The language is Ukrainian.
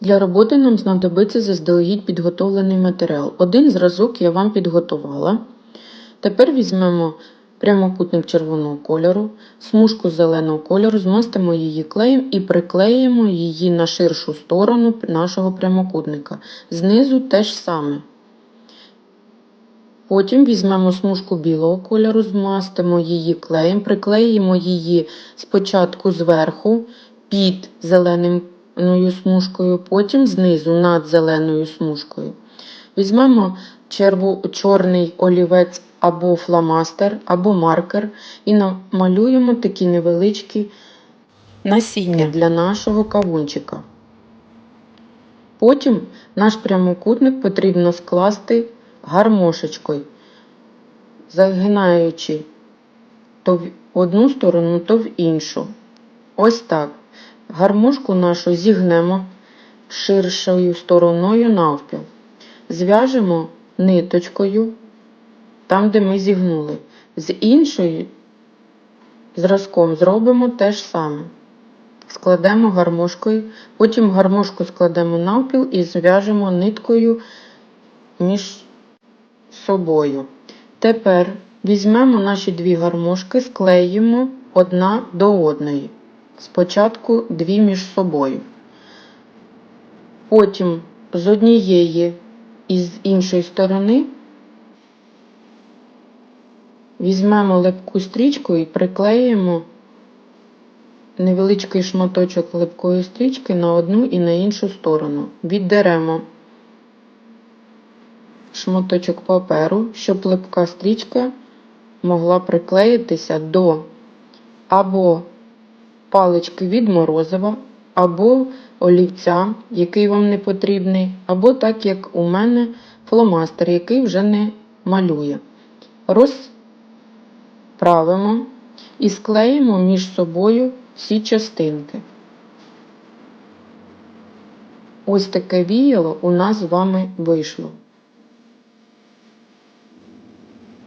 Для роботи нам знадобиться заздалегідь підготовлений матеріал. Один зразок я вам підготувала. Тепер візьмемо прямокутник червоного кольору, смужку зеленого кольору, змастимо її клеєм і приклеїмо її на ширшу сторону нашого прямокутника. Знизу теж саме. Потім візьмемо смужку білого кольору, змастимо її клеєм, приклеїмо її спочатку зверху під зеленою смужкою, потім знизу над зеленою смужкою. Візьмемо черву, чорний олівець або фломастер, або маркер і намалюємо такі невеличкі насіння для нашого кавунчика. Потім наш прямокутник потрібно скласти гармошечкою, загинаючи то в одну сторону, то в іншу. Ось так. Гармошку нашу зігнемо ширшою стороною навпіл. Зв'яжемо ниточкою там, де ми зігнули. З іншою зразком зробимо те ж саме. Складемо гармошкою, потім гармошку складемо навпіл і зв'яжемо ниткою між собою. Тепер візьмемо наші дві гармошки, склеїмо одна до одної. Спочатку дві між собою. Потім з однієї і з іншої сторони візьмемо липку стрічку і приклеїмо невеличкий шматочок липкої стрічки на одну і на іншу сторону. Віддеремо шматочок паперу, щоб липка стрічка могла приклеїтися до або палички від морозива, або олівця, який вам не потрібний, або так як у мене фломастер, який вже не малює. Розправимо і склеїмо між собою всі частинки. Ось таке віяло у нас з вами вийшло.